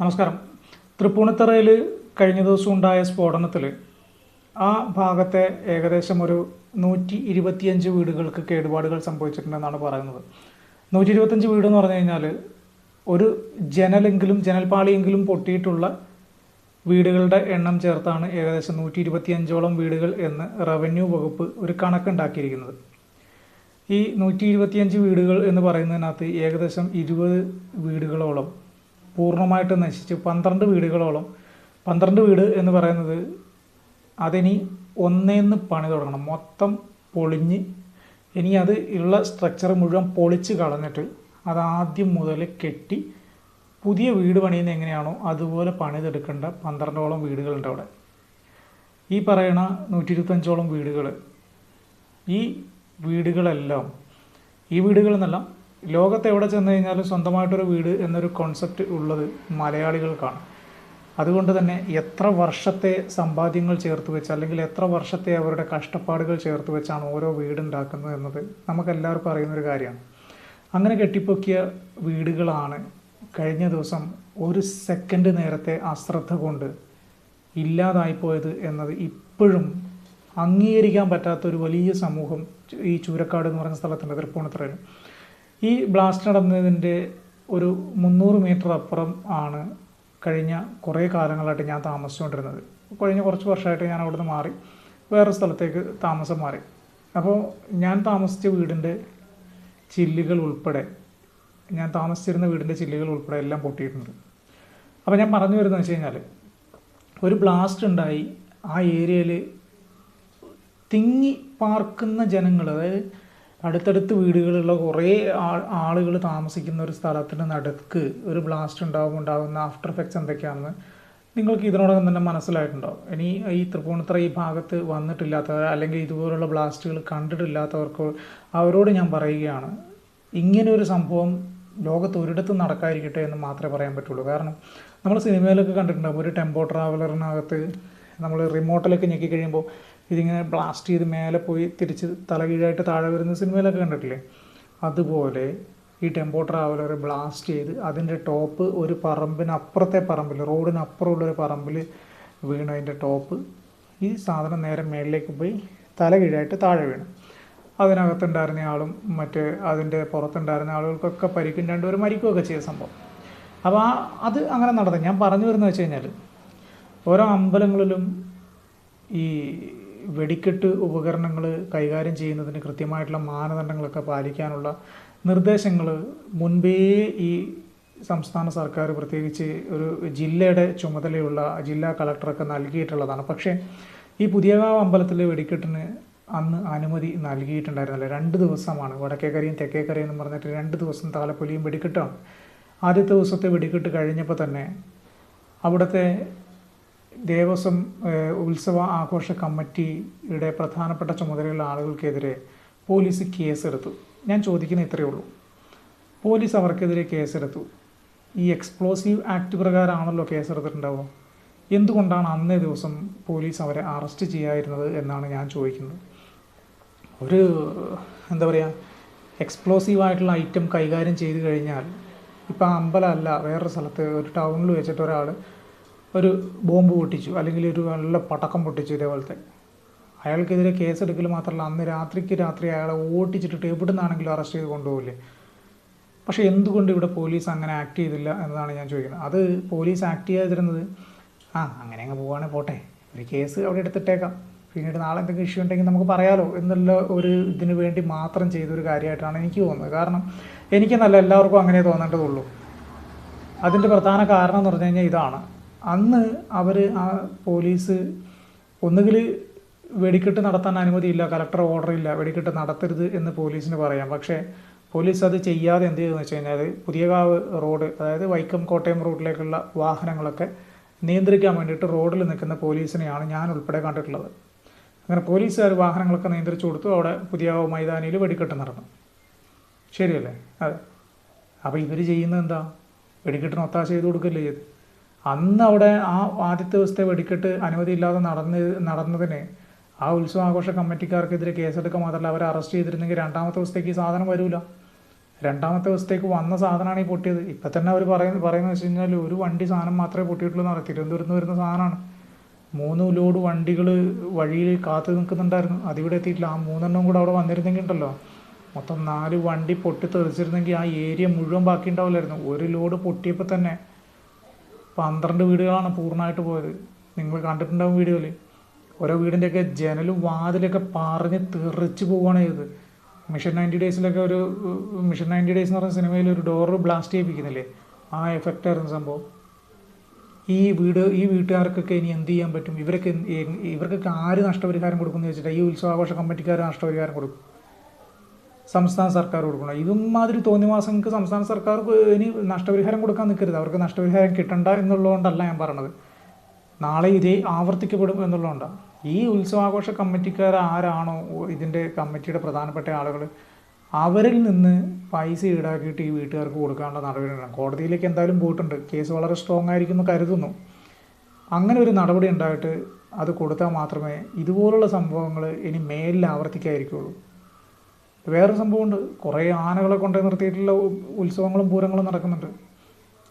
നമസ്കാരം. തൃപ്പൂണിത്തറയിൽ കഴിഞ്ഞ ദിവസം ഉണ്ടായ സ്ഫോടനത്തിൽ ആ ഭാഗത്തെ ഏകദേശം ഒരു നൂറ്റി ഇരുപത്തിയഞ്ച് വീടുകൾക്ക് കേടുപാടുകൾ സംഭവിച്ചിട്ടുണ്ടെന്നാണ് പറയുന്നത്. നൂറ്റി ഇരുപത്തഞ്ച് വീട് എന്ന് പറഞ്ഞു കഴിഞ്ഞാൽ ഒരു ജനലെങ്കിലും ജനൽപാളിയെങ്കിലും പൊട്ടിയിട്ടുള്ള വീടുകളുടെ എണ്ണം ചേർത്താണ് ഏകദേശം നൂറ്റി ഇരുപത്തിയഞ്ചോളം വീടുകൾ എന്ന് റവന്യൂ വകുപ്പ് ഒരു കണക്കുണ്ടാക്കിയിരിക്കുന്നത്. ഈ നൂറ്റി ഇരുപത്തിയഞ്ച് വീടുകൾ എന്ന് പറയുന്നതിനകത്ത് ഏകദേശം ഇരുപത് വീടുകളോളം പൂർണമായിട്ട് നശിച്ച് പന്ത്രണ്ട് വീടുകളോളം. പന്ത്രണ്ട് വീട് എന്ന് പറയുന്നത് അതിനി ഒന്നേന്ന് പണി തുടങ്ങണം. മൊത്തം പൊളിഞ്ഞ് ഇനി അത് ഉള്ള സ്ട്രക്ചർ മുഴുവൻ പൊളിച്ച് കളഞ്ഞിട്ട് അത് ആദ്യം മുതൽ കെട്ടി പുതിയ വീട് പണിയുന്ന എങ്ങനെയാണോ അതുപോലെ പണിതെടുക്കേണ്ട പന്ത്രണ്ടോളം വീടുകളുണ്ട് അവിടെ. ഈ പറയണ നൂറ്റി ഇരുപത്തഞ്ചോളം വീടുകൾ ഈ വീടുകളെല്ലാം ഈ വീടുകൾ എന്നല്ല ലോകത്ത് എവിടെ ചെന്ന് കഴിഞ്ഞാലും സ്വന്തമായിട്ടൊരു വീട് എന്നൊരു കോൺസെപ്റ്റ് ഉള്ളത് മലയാളികൾക്കാണ്. അതുകൊണ്ട് തന്നെ എത്ര വർഷത്തെ സമ്പാദ്യങ്ങൾ ചേർത്ത് വെച്ച് അല്ലെങ്കിൽ എത്ര വർഷത്തെ അവരുടെ കഷ്ടപ്പാടുകൾ ചേർത്ത് വെച്ചാണ് ഓരോ വീടുണ്ടാക്കുന്നത് എന്നത് നമുക്കെല്ലാവർക്കും അറിയുന്നൊരു കാര്യമാണ്. അങ്ങനെ കെട്ടിപ്പൊക്കിയ വീടുകളാണ് കഴിഞ്ഞ ദിവസം ഒരു സെക്കൻഡ് നേരത്തെ അശ്രദ്ധ കൊണ്ട് ഇല്ലാതായിപ്പോയത് എന്നത് ഇപ്പോഴും അംഗീകരിക്കാൻ പറ്റാത്ത ഒരു വലിയ സമൂഹം ഈ ചൂരക്കാട് എന്ന് പറയുന്ന സ്ഥലത്തുണ്ട് തൃപ്പൂണിത്തുറയിൽ. ഈ ബ്ലാസ്റ്റ് നടന്നതിന്റെ ഒരു മുന്നൂറ് മീറ്റർ അപ്പുറം ആണ് കഴിഞ്ഞ കുറേ കാലങ്ങളായിട്ട് ഞാൻ താമസിച്ചുകൊണ്ടിരുന്നത്. കഴിഞ്ഞ കുറച്ച് വർഷമായിട്ട് ഞാൻ അവിടുന്ന് മാറി. വേറെ സ്ഥലത്തേക്ക് താമസം മാറി. അപ്പോൾ ഞാൻ താമസിച്ച വീടിന്റെ ചില്ലുകൾ ഉൾപ്പെടെ ഞാൻ താമസിച്ചിരുന്ന വീടിന്റെ ചില്ലുകൾ ഉൾപ്പെടെ എല്ലാം പൊട്ടിയിട്ടുണ്ട്. അപ്പോൾ ഞാൻ പറഞ്ഞു വരുന്നത് വെച്ച് കഴിഞ്ഞാൽ ഒരു ബ്ലാസ്റ്റ് ഉണ്ടായി ആ ഏരിയയിൽ തിങ്ങി പാർക്കുന്ന ജനങ്ങൾ അതായത് അടുത്തടുത്ത് വീടുകളുള്ള കുറേ ആളുകൾ താമസിക്കുന്ന ഒരു സ്ഥലത്തിന് നടുക്ക് ഒരു ബ്ലാസ്റ്റ് ഉണ്ടാകുമ്പോൾ ഉണ്ടാകുന്ന ആഫ്റ്റർ എഫക്ട്സ് എന്തൊക്കെയാണെന്ന് നിങ്ങൾക്ക് ഇതിനോടകം തന്നെ മനസ്സിലായിട്ടുണ്ടാവും ഇനി ഈ തൃപ്പൂണിത്തറ ഈ ഭാഗത്ത് വന്നിട്ടില്ലാത്തവർ അല്ലെങ്കിൽ ഇതുപോലുള്ള ബ്ലാസ്റ്റുകൾ കണ്ടിട്ടില്ലാത്തവർക്ക് അവരോട് ഞാൻ പറയുകയാണ് ഇങ്ങനെ ഒരു സംഭവം ലോകത്ത് ഒരിടത്തും നടക്കാതിരിക്കട്ടെ എന്ന് മാത്രമേ പറയാൻ പറ്റുള്ളൂ. കാരണം നമ്മൾ സിനിമയിലൊക്കെ കണ്ടിട്ടുണ്ടാവും ഒരു ടെമ്പോ ട്രാവലറിനകത്ത് നമ്മൾ റിമോട്ടിലൊക്കെ ഞെക്കി കഴിയുമ്പോൾ ഇതിങ്ങനെ ബ്ലാസ്റ്റ് ചെയ്ത് മേലെ പോയി തിരിച്ച് തലകീഴായിട്ട് താഴെ വരുന്ന സിനിമയിലൊക്കെ കണ്ടിട്ടില്ലേ? അതുപോലെ ഈ ടെമ്പോ ട്രാവലർ ബ്ലാസ്റ്റ് ചെയ്ത് അതിന്റെ ടോപ്പ് ഒരു പറമ്പിനപ്പുറത്തെ പറമ്പിൽ റോഡിനപ്പുറമുള്ള ഒരു പറമ്പിൽ വീണു അതിന്റെ ടോപ്പ് ഈ സാധനം നേരെ മേളിലേക്ക് പോയി തലകീഴായിട്ട് താഴെ വീണു. അതിനകത്തുണ്ടായിരുന്ന ആളും മറ്റ് അതിന്റെ പുറത്തുണ്ടായിരുന്ന ആളുകൾക്കൊക്കെ പരിക്കും രണ്ടുപേരും മരിക്കുകയൊക്കെ ചെയ്ത സംഭവം. അപ്പോൾ ആ അത് അങ്ങനെ നടന്നത് ഞാൻ പറഞ്ഞു വരുന്നത് വെച്ച് കഴിഞ്ഞാൽ ഓരോ അമ്പലങ്ങളിലും ഈ വെടിക്കെട്ട് ഉപകരണങ്ങൾ കൈകാര്യം ചെയ്യുന്നതിന് കൃത്യമായിട്ടുള്ള മാനദണ്ഡങ്ങളൊക്കെ പാലിക്കാനുള്ള നിർദ്ദേശങ്ങൾ മുൻപേ ഈ സംസ്ഥാന സർക്കാർ പ്രത്യേകിച്ച് ഒരു ജില്ലയുടെ ചുമതലയുള്ള ജില്ലാ കളക്ടറൊക്കെ നൽകിയിട്ടുള്ളതാണ്. പക്ഷേ ഈ പുതിയകാവ് അമ്പലത്തിലെ വെടിക്കെട്ടിന് അന്ന് അനുമതി നൽകിയിട്ടുണ്ടായിരുന്നില്ല. രണ്ട് ദിവസമാണ്. വടക്കേക്കരയും തെക്കേക്കരയും എന്ന് പറഞ്ഞിട്ട് രണ്ട് ദിവസം താലപ്പൊലിയും വെടിക്കെട്ടാണ്. ആദ്യത്തെ ദിവസത്തെ വെടിക്കെട്ട് കഴിഞ്ഞപ്പോൾ തന്നെ അവിടുത്തെ ദേവസ്വം ഉത്സവ ആഘോഷ കമ്മിറ്റിയുടെ പ്രധാനപ്പെട്ട ചുമതലയുള്ള ആളുകൾക്കെതിരെ പോലീസ് കേസെടുത്തു. ഞാൻ ചോദിക്കുന്ന ഇത്രയേ ഉള്ളൂ. പോലീസ് അവർക്കെതിരെ കേസെടുത്തു. ഈ എക്സ്പ്ലോസീവ് ആക്ട് പ്രകാരമാണല്ലോ കേസെടുത്തിട്ടുണ്ടാവുക. എന്തുകൊണ്ടാണ് അന്നേ ദിവസം പോലീസ് അവരെ അറസ്റ്റ് ചെയ്യാതിരുന്നത് എന്നാണ് ഞാൻ ചോദിക്കുന്നത്. ഒരു എന്താ പറയുക എക്സ്പ്ലോസീവ് ആയിട്ടുള്ള ഐറ്റം കൈകാര്യം ചെയ്തു കഴിഞ്ഞാൽ ഇപ്പം അമ്പലമല്ല വേറൊരു സ്ഥലത്ത് ഒരു ടൗണിൽ വെച്ചിട്ട് ഒരാൾ ഒരു ബോംബ് പൊട്ടിച്ചു അല്ലെങ്കിൽ ഒരു നല്ല പടക്കം പൊട്ടിച്ചു ഇതേപോലത്തെ. അയാൾക്കെതിരെ കേസെടുക്കൽ മാത്രമല്ല അന്ന് രാത്രിക്ക് രാത്രി അയാളെ ഓട്ടിച്ചിട്ട് എവിടെ നിന്നാണെങ്കിലും അറസ്റ്റ് ചെയ്ത് കൊണ്ടുപോകില്ലേ പക്ഷേ എന്തുകൊണ്ട് ഇവിടെ പോലീസ് അങ്ങനെ ആക്ട് ചെയ്തില്ല എന്നതാണ് ഞാൻ ചോദിക്കുന്നത്. അത് പോലീസ് ആക്ട് ചെയ്യാതിരുന്നത് ആ അങ്ങനെ അങ്ങ് പോവുകയാണെങ്കിൽ പോട്ടെ. ഒരു കേസ് അവിടെ എടുത്തിട്ടേക്കാം. പിന്നീട് നാളെ എന്തെങ്കിലും ഇഷ്യൂ ഉണ്ടെങ്കിൽ നമുക്ക് പറയാലോ എന്നുള്ള ഒരു ഇതിനു വേണ്ടി മാത്രം ചെയ്തൊരു കാര്യമായിട്ടാണ് എനിക്ക് തോന്നുന്നത്. കാരണം എനിക്കെന്നല്ല എല്ലാവർക്കും അങ്ങനെ തോന്നേണ്ടതുള്ളൂ. അതിന്റെ പ്രധാന കാരണം എന്ന് പറഞ്ഞു കഴിഞ്ഞാൽ ഇതാണ്. അന്ന് അവർ ആ പോലീസ് ഒന്നുകിൽ വെടിക്കെട്ട് നടത്താൻ അനുമതിയില്ല കലക്ടർ ഓർഡർ ഇല്ല വെടിക്കെട്ട് നടത്തരുത് എന്ന് പോലീസിന് പറയാം. പക്ഷേ പോലീസ് അത് ചെയ്യാതെ എന്ത് ചെയ്തെന്ന് വെച്ച് കഴിഞ്ഞാൽ പുതിയകാവ് റോഡ് അതായത് വൈക്കം കോട്ടയം റോഡിലേക്കുള്ള വാഹനങ്ങളൊക്കെ നിയന്ത്രിക്കാൻ വേണ്ടിയിട്ട് റോഡിൽ നിൽക്കുന്ന പോലീസിനെയാണ് ഞാൻ ഉൾപ്പെടെ കണ്ടിട്ടുള്ളത്. അങ്ങനെ പോലീസുകാർ വാഹനങ്ങളൊക്കെ നിയന്ത്രിച്ചു കൊടുത്തു അവിടെ പുതിയകാവ് മൈതാനിയിൽ വെടിക്കെട്ട് നടന്നു. ശരിയല്ലേ? അതെ. അപ്പോൾ ഇവർ ചെയ്യുന്നത് എന്താ? വെടിക്കെട്ടിന് ഒത്താശ ചെയ്ത് കൊടുക്കല്ലേ ചെയ്ത്? അന്ന് അവിടെ ആ ആദ്യത്തെ ദിവസത്തെ വെടിക്കെട്ട് അനുമതിയില്ലാതെ നടന്ന് നടന്നതിന് ആ ഉത്സവ ആഘോഷ കമ്മിറ്റിക്കാർക്കെതിരെ കേസെടുക്കുക മാത്രമല്ല അവരെ അറസ്റ്റ് ചെയ്തിരുന്നെങ്കിൽ രണ്ടാമത്തെ ദിവസത്തേക്ക് ഈ സാധനം വരില്ല രണ്ടാമത്തെ ദിവസത്തേക്ക് വന്ന സാധനമാണ് ഈ പൊട്ടിയത്. ഇപ്പം തന്നെ അവർ പറയുന്നത് പറയുന്നത് വെച്ച് കഴിഞ്ഞാൽ ഒരു വണ്ടി സാധനം മാത്രമേ പൊട്ടിയിട്ടുള്ളൂ എന്ന് പറയും തിരുവനന്തപുരത്ത് വരുന്ന സാധനമാണ് മൂന്ന് ലോഡ് വണ്ടികൾ വഴിയിൽ കാത്തു നിൽക്കുന്നുണ്ടായിരുന്നു. അതിവിടെ എത്തിയിട്ടില്ല. ആ മൂന്നെണ്ണം കൂടെ അവിടെ വന്നിരുന്നെങ്കിൽ ഉണ്ടല്ലോ. മൊത്തം നാല് വണ്ടി പൊട്ടി തെറിച്ചിരുന്നെങ്കിൽ ആ ഏരിയ മുഴുവൻ ബാക്കി ഉണ്ടാവില്ലായിരുന്നു ഒരു ലോഡ് പൊട്ടിയപ്പോൾ തന്നെ പന്ത്രണ്ട് വീടുകളാണ് പൂർണമായിട്ട് പോയത്. നിങ്ങൾ കണ്ടിട്ടുണ്ടാവും വീഡിയോയിൽ ഓരോ വീടിന്റെയൊക്കെ ജനലും വാതിലൊക്കെ പറഞ്ഞ് തെറിച്ച് പോവുകയാണ് ചെയ്തത്. മിഷൻ നയന്റി ഡേയ്സിലൊക്കെ ഒരു മിഷൻ നയന്റി ഡേയ്സ് എന്ന് പറഞ്ഞ സിനിമയിൽ ഒരു ഡോറ് ബ്ലാസ്റ്റ് ചെയ്യിപ്പിക്കുന്നില്ലേ? ആ എഫക്റ്റ് ആയിരുന്നു സംഭവം. ഈ വീട് ഈ വീട്ടുകാർക്കൊക്കെ ഇനി എന്ത് ചെയ്യാൻ പറ്റും? ഇവരൊക്കെ ഇവർക്കൊക്കെ ആര് നഷ്ടപരിഹാരം കൊടുക്കുമെന്ന് ചോദിച്ചിട്ട് ഈ ഉത്സവാഘോഷ കമ്മിറ്റിക്കാർ നഷ്ടപരിഹാരം കൊടുക്കും? സംസ്ഥാന സർക്കാർ കൊടുക്കണം. ഇതുമാതിരി തോന്നിയ മാസങ്ങൾക്ക് സംസ്ഥാന സർക്കാർ ഇനി നഷ്ടപരിഹാരം കൊടുക്കാൻ നിൽക്കരുത്. അവർക്ക് നഷ്ടപരിഹാരം കിട്ടണ്ട എന്നുള്ളതുകൊണ്ടല്ല ഞാൻ പറഞ്ഞത് നാളെ ഇതേ ആവർത്തിക്കപ്പെടും എന്നുള്ളതുകൊണ്ടാണ് ഈ ഉത്സവാഘോഷ കമ്മിറ്റിക്കാർ ആരാണോ ഇതിന്റെ കമ്മിറ്റിയുടെ പ്രധാനപ്പെട്ട ആളുകൾ അവരിൽ നിന്ന് പൈസ ഈടാക്കിയിട്ട് ഈ വീട്ടുകാർക്ക് കൊടുക്കാനുള്ള നടപടിയാണ് കോടതിയിലേക്ക് എന്തായാലും പോയിട്ടുണ്ട്. കേസ് വളരെ സ്ട്രോങ് ആയിരിക്കും എന്ന് കരുതുന്നു. അങ്ങനെ ഒരു നടപടി ഉണ്ടായിട്ട് അത് കൊടുത്താൽ മാത്രമേ ഇതുപോലുള്ള സംഭവങ്ങൾ ഇനി മേലിൽ ആവർത്തിക്കായിരിക്കുള്ളൂ വേറൊരു സംഭവമുണ്ട്. കുറേ ആനകളെ കൊണ്ടു നിർത്തിയിട്ടുള്ള ഉത്സവങ്ങളും പൂരങ്ങളും നടക്കുന്നുണ്ട്.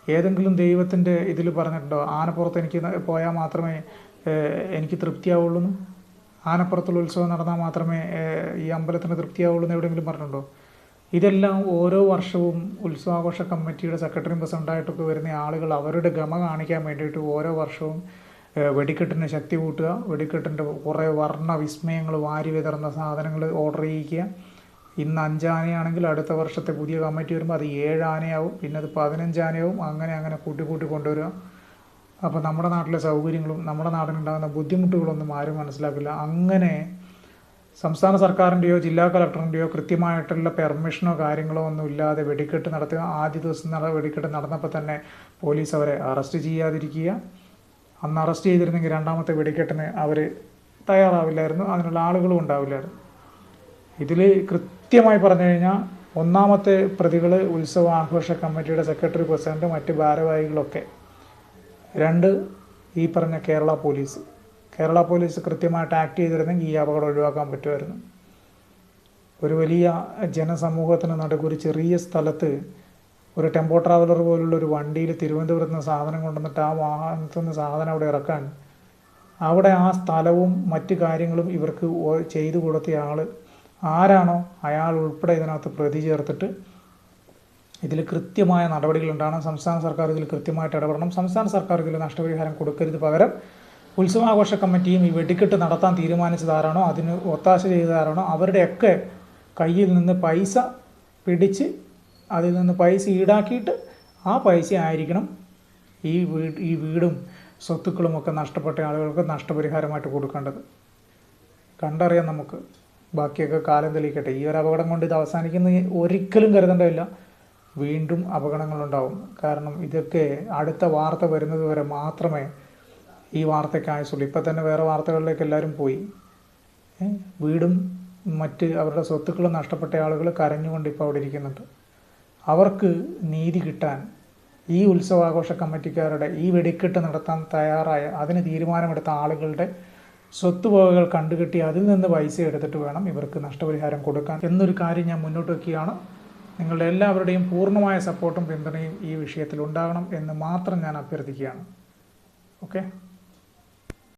ഏതെങ്കിലും ദൈവത്തിന്റെ ഇതിൽ പറഞ്ഞിട്ടുണ്ടോ? ആനപ്പുറത്ത് എനിക്ക് പോയാൽ മാത്രമേ എനിക്ക് തൃപ്തിയാവുള്ളൂ? ആനപ്പുറത്തുള്ള ഉത്സവം നടന്നാൽ മാത്രമേ ഈ അമ്പലത്തിന് തൃപ്തിയാവുള്ളൂ എന്ന് എവിടെയെങ്കിലും പറഞ്ഞിട്ടുണ്ടോ? ഇതെല്ലാം ഓരോ വർഷവും ഉത്സവാഘോഷ കമ്മിറ്റിയുടെ സെക്രട്ടറി പ്രസിഡന്റായിട്ടൊക്കെ വരുന്ന ആളുകൾ അവരുടെ ഗമ കാണിക്കാൻ വേണ്ടിയിട്ട് ഓരോ വർഷവും വെടിക്കെട്ടിന് ശക്തി കൂട്ടുക വെടിക്കെട്ടിന്റെ കുറേ വർണ വിസ്മയങ്ങൾ വാരി വിതറുന്ന സാധനങ്ങൾ ഓർഡർ ചെയ്യിക്കുക ഇന്ന് അഞ്ചാനയാണെങ്കിൽ അടുത്ത വർഷത്തെ പുതിയ കമ്മിറ്റി വരുമ്പോൾ അത് ഏഴ് ആനയാവും പിന്നെ അത് പതിനഞ്ചാനയാവും. അങ്ങനെ അങ്ങനെ കൂട്ടി കൂട്ടി കൊണ്ടുവരിക. അപ്പോൾ നമ്മുടെ നാട്ടിലെ സൗകര്യങ്ങളും നമ്മുടെ നാടിനുണ്ടാകുന്ന ബുദ്ധിമുട്ടുകളൊന്നും ആരും മനസ്സിലാക്കില്ല. അങ്ങനെ സംസ്ഥാന സർക്കാരിന്റെയോ ജില്ലാ കളക്ടറിന്റെയോ കൃത്യമായിട്ടുള്ള പെർമിഷനോ കാര്യങ്ങളോ ഒന്നും ഇല്ലാതെ വെടിക്കെട്ട് നടത്തുക. ആദ്യ ദിവസം നട വെടിക്കെട്ട് നടന്നപ്പോൾ തന്നെ പോലീസ് അവരെ അറസ്റ്റ് ചെയ്യാതിരിക്കുക. അന്ന് അറസ്റ്റ് ചെയ്തിരുന്നെങ്കിൽ രണ്ടാമത്തെ വെടിക്കെട്ടിന് അവർ തയ്യാറാവില്ലായിരുന്നു. അതിനുള്ള ആളുകളും ഉണ്ടാവില്ലായിരുന്നു. ഇതിൽ കൃത്യമായി പറഞ്ഞു കഴിഞ്ഞാൽ ഒന്നാമത്തെ പ്രതികൾ ഉത്സവ ആഘോഷ കമ്മിറ്റിയുടെ സെക്രട്ടറി പ്രസിഡന്റ് മറ്റ് ഭാരവാഹികളൊക്കെ. രണ്ട് ഈ പറഞ്ഞ കേരള പോലീസ്. കേരള പോലീസ് കൃത്യമായിട്ട് ആക്ട് ചെയ്തിരുന്നെങ്കിൽ ഈ അപകടം ഒഴിവാക്കാൻ പറ്റുമായിരുന്നു. ഒരു വലിയ ജനസമൂഹത്തിന് നടുക്ക് ഒരു ചെറിയ സ്ഥലത്ത് ഒരു ടെമ്പോ ട്രാവലർ പോലുള്ള ഒരു വണ്ടിയിൽ തിരുവനന്തപുരത്ത് നിന്ന് സാധനം കൊണ്ടുവന്നിട്ട് ആ വാഹനത്തിൽ നിന്ന് സാധനം അവിടെ ഇറക്കാൻ അവിടെ ആ സ്ഥലവും മറ്റ് കാര്യങ്ങളും ഇവർക്ക് ചെയ്തു കൊടുത്തയാൾ ആരാണോ അയാൾ ഉൾപ്പെടെ ഇതിനകത്ത് പ്രതി ചേർത്തിട്ട് ഇതിൽ കൃത്യമായ നടപടികളുണ്ടാകണം സംസ്ഥാന സർക്കാർ ഇതിൽ കൃത്യമായിട്ട് ഇടപെടണം. സംസ്ഥാന സർക്കാർ ഇതിൽ നഷ്ടപരിഹാരം കൊടുക്കരുത് പകരം ഉത്സവാഘോഷ കമ്മിറ്റിയും ഈ വെടിക്കെട്ട് നടത്താൻ തീരുമാനിച്ചതാരാണോ അതിന് ഒത്താശ ചെയ്തതാരാണോ അവരുടെയൊക്കെ കയ്യിൽ നിന്ന് പൈസ പിടിച്ച് അതിൽ നിന്ന് പൈസ ഈടാക്കിയിട്ട് ആ പൈസ ആയിരിക്കണം ഈ വീട് ഈ വീടും സ്വത്തുക്കളും ഒക്കെ നഷ്ടപ്പെട്ട ആളുകൾക്ക് നഷ്ടപരിഹാരമായിട്ട് കൊടുക്കേണ്ടത്. കണ്ടറിയാം നമുക്ക്. ബാക്കിയൊക്കെ കാലം തെളിയിക്കട്ടെ. ഈ ഒരു അപകടം കൊണ്ട് ഇത് അവസാനിക്കുന്ന ഒരിക്കലും കരുതേണ്ടതില്ല. വീണ്ടും അപകടങ്ങളുണ്ടാവും. കാരണം ഇതൊക്കെ അടുത്ത വാർത്ത വരുന്നത് വരെ മാത്രമേ ഈ വാർത്തയ്ക്ക് ആയുസുള്ളൂ ഇപ്പം തന്നെ വേറെ വാർത്തകളിലേക്ക് എല്ലാവരും പോയി. വീടും മറ്റ് അവരുടെ സ്വത്തുക്കളും നഷ്ടപ്പെട്ട ആളുകൾ കരഞ്ഞുകൊണ്ട് ഇപ്പോൾ അവിടെ ഇരിക്കുന്നുണ്ട്. അവർക്ക് നീതി കിട്ടാൻ ഈ ഉത്സവാഘോഷ കമ്മിറ്റിക്കാരുടെ ഈ വെടിക്കെട്ട് നടത്താൻ തയ്യാറായ അതിന് തീരുമാനമെടുത്ത ആളുകളുടെ സ്വത്തുവകകൾ കണ്ടുകെട്ടി അതിൽ നിന്ന് പൈസ എടുത്തിട്ട് വേണം ഇവർക്ക് നഷ്ടപരിഹാരം കൊടുക്കാൻ എന്നൊരു കാര്യം ഞാൻ മുന്നോട്ട് വയ്ക്കുകയാണ് നിങ്ങളുടെ എല്ലാവരുടെയും പൂർണമായ സപ്പോർട്ടും പിന്തുണയും ഈ വിഷയത്തിൽ ഉണ്ടാകണം എന്ന് മാത്രം ഞാൻ അഭ്യർത്ഥിക്കുകയാണ്. ഓക്കെ?